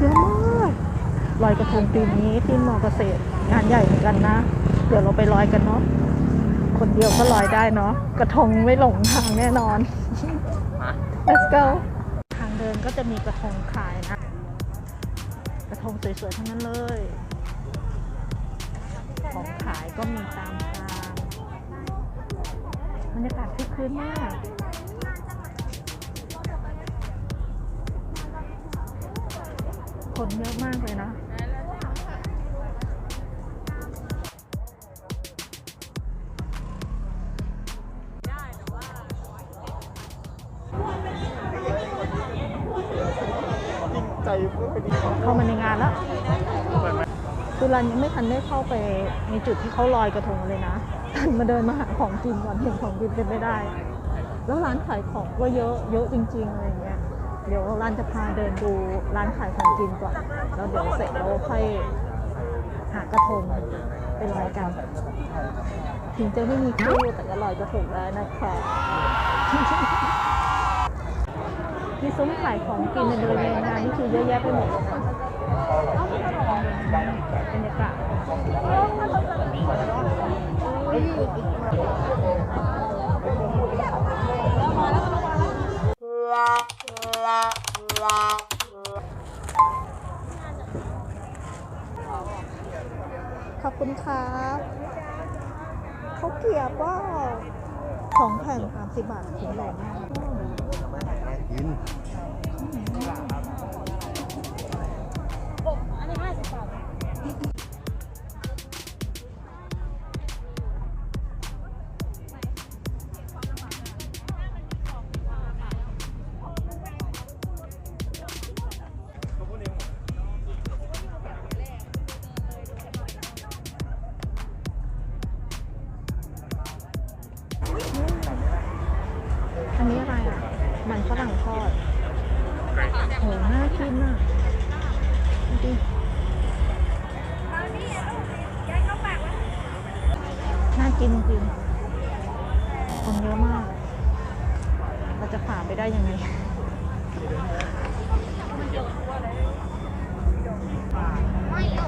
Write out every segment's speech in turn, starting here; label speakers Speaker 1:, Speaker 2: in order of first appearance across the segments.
Speaker 1: เยอะมากลอยกระทงปีนี้ที่มอเกษตรงานใหญ่เหมือนกันนะ เดี๋ยวเราไปลอยกันเนาะคนเดียวก็ลอยได้เนาะกระทงไม่หลงทางแน่นอน let's go ทางเดินก็จะมีกระทงขายนะ กระทงสวยๆทั้งนั้นเลย ของขายก็มีตามทางบรรยากาศคึกคืนมาก คนเยอะมากเลยนะเข้ามาในงานแล้วคือรันยังไม่ทันได้เข้าไปในจุดที่เขาลอยกระทงเลยนะมาเดินมาหาของกินก่อนเห็นของกินเป็นไม่ได้ แล้วร้านขายของก็เยอะเยอะจริงๆอะไรอย่างเงี้ย เดี๋ยวร้านจะพาเดินดูร้านขายของกินก่อน แล้วเดี๋ยวเสร็จแล้วค่อยหากระทงเป็นรายการถึงจะไม่มีคู่แต่ก็ลอยกระทงได้นะคะมีซุ้มขายของกินในบริเวณงานนี่คือเยอะแยะไปหมดเลยนะบรรยากาศ ขอบคุณครับเขาเกลียบว่าสองแผ่นสามสิบบาทถึงแหล่งมาก
Speaker 2: กิน
Speaker 1: ดิน่ากินจริงคนเยอะมาก เราจะผ่านไปได้ยังไง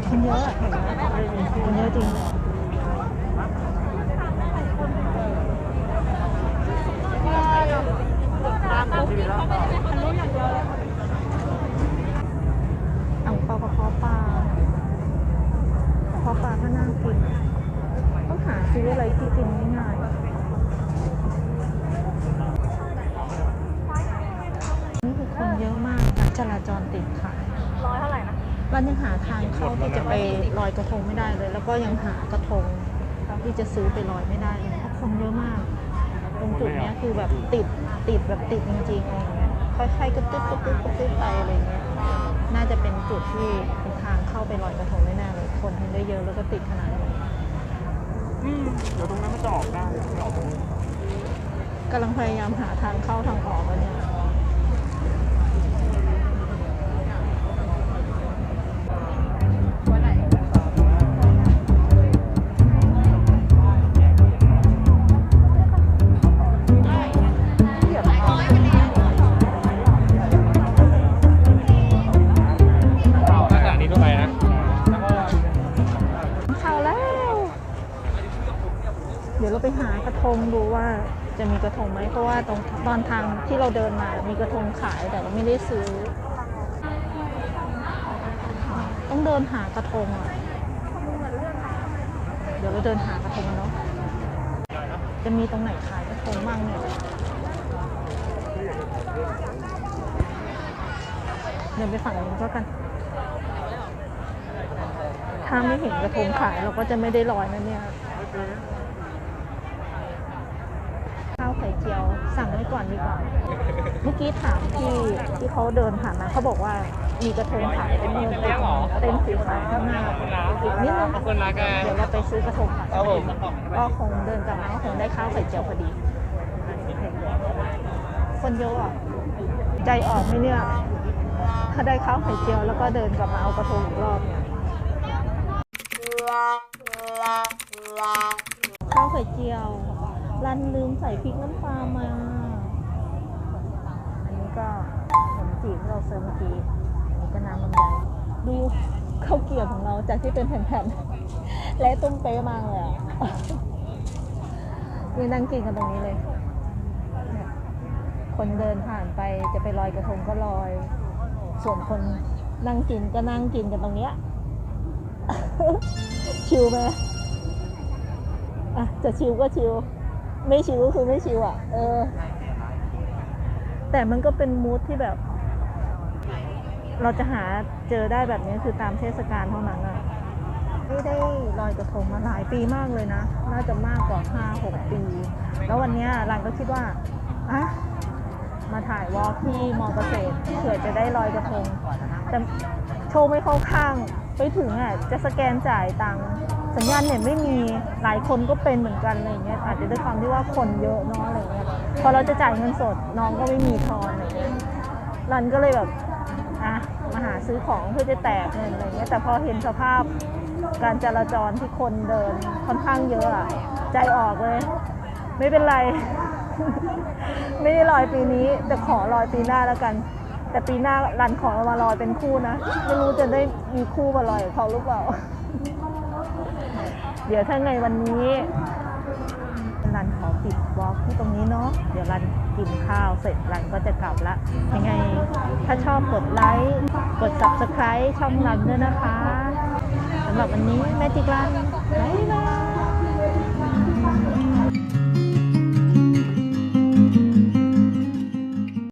Speaker 1: คนเยอะอะคนเยอะจริงเปากระเพาะปลา ก็น่ากิน ต้องหาซื้ออะไรที่กินง่ายๆนี่คือคนเยอะมากการจราจรติดค่ะ
Speaker 3: ร้อยเท่าไหร่นะ
Speaker 1: เรายังหาทางเข้าที่จะไปลอยกระทงไม่ได้เลย แล้วก็ยังหากระทงที่จะซื้อไปลอยไม่ได้เลยเพราะคนเยอะมาก ตรงจุดนี้คือแบบติดติดแบบติดจริงๆอะไรเงี้ยค่อยๆกระตึ๊บกระตึ๊บกระตึ๊บไปเงี้ย น่าจะเป็นจุดที่เป็นทางเข้าไปลอยกระทงแน่ๆเลยคนถึงได้เยอะแล้วก็ติดขนาดนี้
Speaker 2: เดี๋ยวตรงนั้นมันจะออกได้ไม่ออกตรงนี้
Speaker 1: กำลังพยายามหาทางเข้าทางออกแล้วเนี่ย งดูว่าจะมีกระทงไหมเพราะว่าตรงตอนทางที่เราเดินมา มีกระทงขายแต่เราไม่ได้ซื้อ ต้องเดินหากระทงอะเดี๋ยวเราเดินหากระทงเนาะจะมีตรงไหนขายกระทงบ้างเนี่ยเดินไปฝั่งนู้นก็กัน ถ้าไม่เห็นกระทงขายเราก็จะไม่ได้ลอยนะเนี่ย ข้าวไข่ เจียวสั่งไว้ก่อนดีกว่า เมื่อกี้ถามที่ที่เขาเดินผ่านมาเขาบอกว่ามีกระทงขายเป็นเงินเป็นเต็นสีฟ้าข้างหน้าอีกนิดนึง
Speaker 2: ขอบคุณนะแก
Speaker 1: เดี๋ยวเราไปซื้อกระทงขาย
Speaker 2: ครับผม
Speaker 1: ก็คงเดินกลับมาก็คงได้ข้าวไข่เจียวพอดี คนเยอะอะใจออกไหมเนี่ยถ้าได้ข้าวไข่เจียวแล้วก็เดินกลับมาเอากระทงอีกรอบเนี่ยข้าวไข่เจียว รันลืมใส่พริกน้ำปลามา อันนี้ก็ขนมจีบที่เราเซิร์ฟเมื่อกี้อันนี้ก็น้ำลำไยดูข้าวเกรียบของเราจากที่เป็นแผ่นๆ และตุ้มเป๊ะมากเลยอะนี่นั่งกินกันตรงนี้เลย คนเดินผ่านไปจะไปลอยกระทงก็ลอย ส่วนคนนั่งกินก็นั่งกินกันตรงเนี้ย ชิลไหมอะจะชิลก็ชิล ไม่ชิลก็คือไม่ชิลอะ เออ แต่มันก็เป็นมูทที่แบบ เราจะหาเจอได้แบบนี้คือตามเทศกาลเท่านั้นอะไม่ได้ลอยกระทงมาหลายปีมากเลยนะ น่าจะมากกว่าห้าหกปี แล้ววันนี้รันก็คิดว่าอะมาถ่ายวอล์กที่มอเกษตรเผื่อจะได้ลอยกระทงแต่โชว์ไม่เข้าข้าง ไปถึงอะจะสแกนจ่ายตังค์ สัญญาณเน็ตไม่มีหลายคนก็เป็นเหมือนกันอะไรเงี้ยอาจจะด้วยความที่ว่าคนเยอะเนาะอะไรเงี้ยพอเราจะจ่ายเงินสดน้องก็ไม่มีทอนอะไรเงี้ยรันก็เลยแบบอะมาหาซื้อของเพื่อจะแตกเงินอะไรเงี้ยแต่พอเห็นสภาพการจราจรที่คนเดินค่อนข้างเยอะอะใจออกเลย ไม่เป็นไร ไม่ได้ลอยปีนี้ แต่ขอลอยปีหน้าแล้วกัน แต่ปีหน้ารันขอมาลอยเป็นคู่นะ ไม่รู้จะได้มีคู่มาลอยกับเขาหรือเปล่า เดี๋ยวถ้าไงวันนี้รันขอปิดบล็อกที่ตรงนี้เนาะ เดี๋ยวรันกินข้าวเสร็จรันก็จะกลับละ ยังไงถ้าชอบกดไลค์ กด subscribe ช่องรันด้วยนะคะ สำหรับวันนี้แม่จิกรันบ๊ายบาย